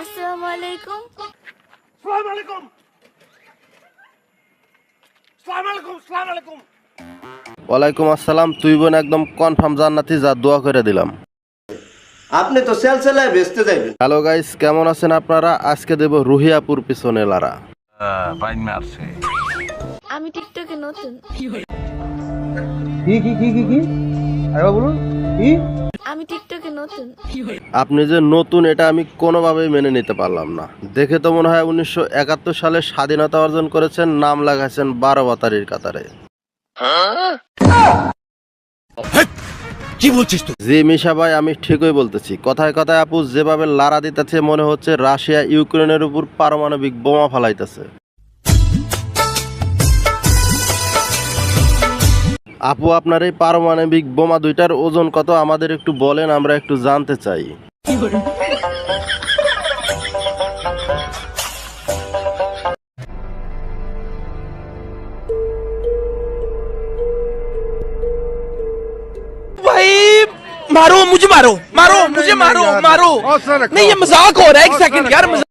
আসসালামু আলাইকুম সালাম আলাইকুম সালাম আলাইকুম সালাম আলাইকুম ওয়ালাইকুম আসসালাম তুই বোন একদম কনফার্ম জান্নাতি যা দোয়া করে দিলাম। আপনি তো সেল সেলায় বেচতে যাবেন হ্যালো গাইস কেমন আছেন আপনারা? আজকে দেব রুহিয়াপুর পিছনে লারা। বাইন মারছে আমি টিকটকে নতুন। কি কি কি কি কি? আরে বলুন কি? আমি টিকটকে নতুন। আপনি যে নতুন এটা আমি কোনোভাবেই মেনে নিতে পারলাম না। দেখে তো মনে হয় উনিশশো একাত্তর সালে স্বাধীনতা অর্জন করেছেন নাম লাগাইছেন বারো বাতারির কাতারে। কি বলছিস তুই? জি মিশা ভাই আমি ঠিকই বলতেছি। কথায় কথায় আপু যেভাবে লারা দিতেছে মনে হচ্ছে রাশিয়া ইউক্রেনের উপর পারমাণবিক বোমা ফালাইতেছে। আপু আপনার এই পারমাণবিক বোমা দুইটার ওজন কত আমাদের একটু বলেন আমরা একটু জানতে চাই भाई मारो मुझे मारो मारो मुझे मारो मारो नहीं ये मजाक हो रहा है एक सेकंड यार मजाक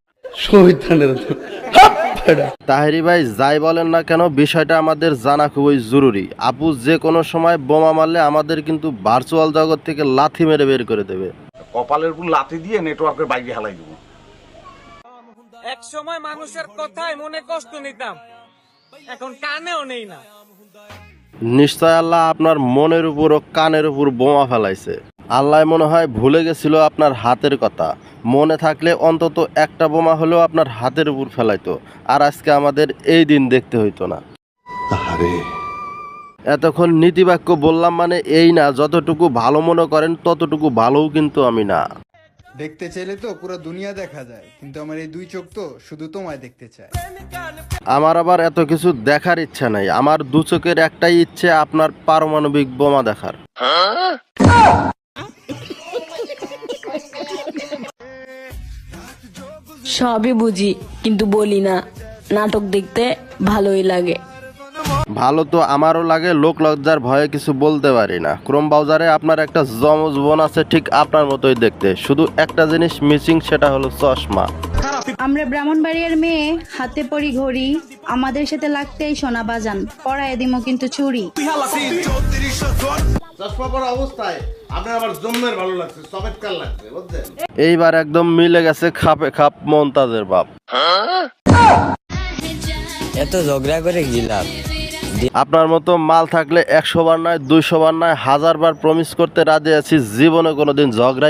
তাহেরি। ভাই যাই বলেন না কেন বিষয়টা আমাদের জানা খুবই জরুরি। আপু যে কোনো সময় বোমা মারলে আমাদের কিন্তু ভার্চুয়াল জগৎ থেকে লাথি মেরে বের করে দেবে। কপালের উপর লাথি দিয়ে নেটওয়ার্কের বাইরে হেলাই দেবো। এক সময় মানুষের কথায় মনে কষ্ট নিতাম। এখন কানেও নেই না। নিশ্চয় আল্লাহ আপনার মনের উপর ও কানের উপর বোমা ফেলাইছে। আল্লাহ মনে হয় ভুলে গেছিল আপনার হাতের কথা। মনে থাকলে অন্তত একটা বোমা হলেও আপনার হাতের উপর ফেলাইতো। আর আজকে আমাদের এই দিন দেখতে হইতো না। এতক্ষণ নীতিবাক্য বললাম মানে এই না যতটুকু ভালো মনে করেন ততটুকু ভালোও কিন্তু আমি না। দেখতে চাইলে তো পুরো দুনিয়া দেখা যায় কিন্তু আমার এই দুই চোখ তো শুধু তোমায় দেখতে চায়। আমার আবার এত কিছু দেখার ইচ্ছা নাই আমার দু চোখের একটাই ইচ্ছে আপনার পারমাণবিক বোমা দেখার। সবই বুঝি কিন্তু বলি না। নাটক দেখতে ভালোই লাগে। ভালো তো আমারও লাগে লোক লজ্জার ভয়ে কিছু বলতে পারি না। ক্রোম ব্রাউজারে আপনার একটা জমজ বোন আছে ঠিক আপনার মতোই দেখতে। শুধু একটা জিনিস মিসিং সেটা হলো চশমা। আমরা ব্রাহ্মণবাড়িয়ার মেয়ে হাতে পরি ঘড়ি আমাদের সাথে লাগতেই সোনা বাজান। পড়ায় দিমো কিন্তু চুরি চশমা পরা অবস্থায় আপনার আবার জম্মের ভালো লাগছে চমৎকার লাগছে বুঝছেন? এইবার একদম মিলে গেছে খাপে খাপ মমতাজের বাপ। এত ঝগড়া করে গিলাম আপনার মতো মাল থাকলে একশো বার নয় দুইশো বার নয় হাজার বার প্রমিস করতে রাজি আছি জীবনে কোনোদিন ঝগড়াই